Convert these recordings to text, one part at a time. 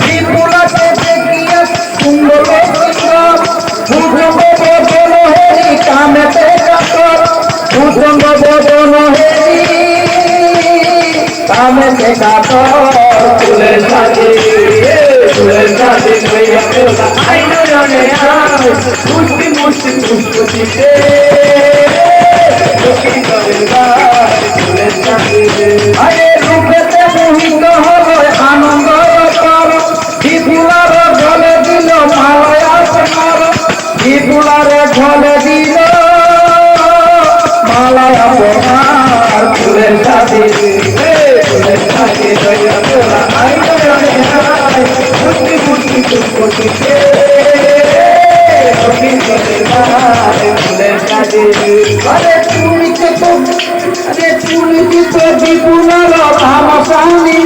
বিপুলাকে দেখিয়া সুন্দর ভূষঙ্গ বদন হেরি কামেতে কাতর ভূষঙ্গ বদন হেরি কামেতে কাতর ফুলের সাথে ফুলের সাথে আইন আয় মুষ্টি মুষ্টি গায় ফুলের সাথে মালয়া সোনার ফুলের সাথে। ফুলের সাথে দয়া তোলা আই মুক্তি পুষ্পতিতে দক্ষিণ করে গায় ফুলের সাথে। আরে তুমি তো আরে তুমি কি তো বিপুলার ভামসানি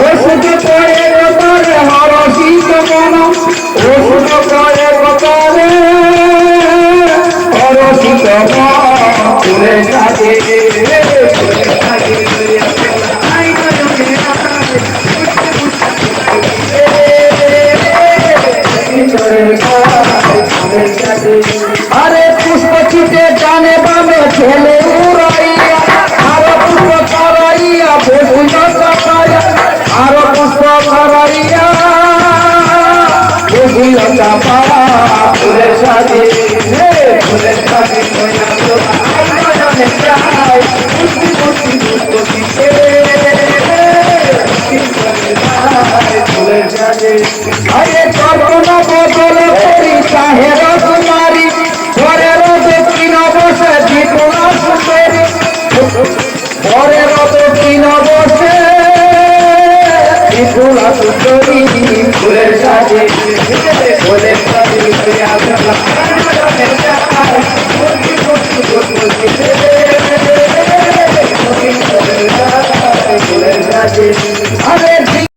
ওষুধ করে গোপারে হরসিত মন ওষুধ করে গোপারে হরসিত মন আরে পুষ্প চিটে জানে বামে ছেলে উড়াইয়া, আরও পুষ্প করাইয়া বসুন চাপাইয়া আরও পুষ্প করাইয়া বসুন চাপা ফুলের সাজে ফুলের সাজে আরে কল্পনা বদল করি চাহের তোমারি ঘরের দক্ষিণ বসে জীবন সুন্দরী ঘরের দক্ষিণ বসে জীবন সুন্দরী ফুলের সাজে ফুলের সাজে।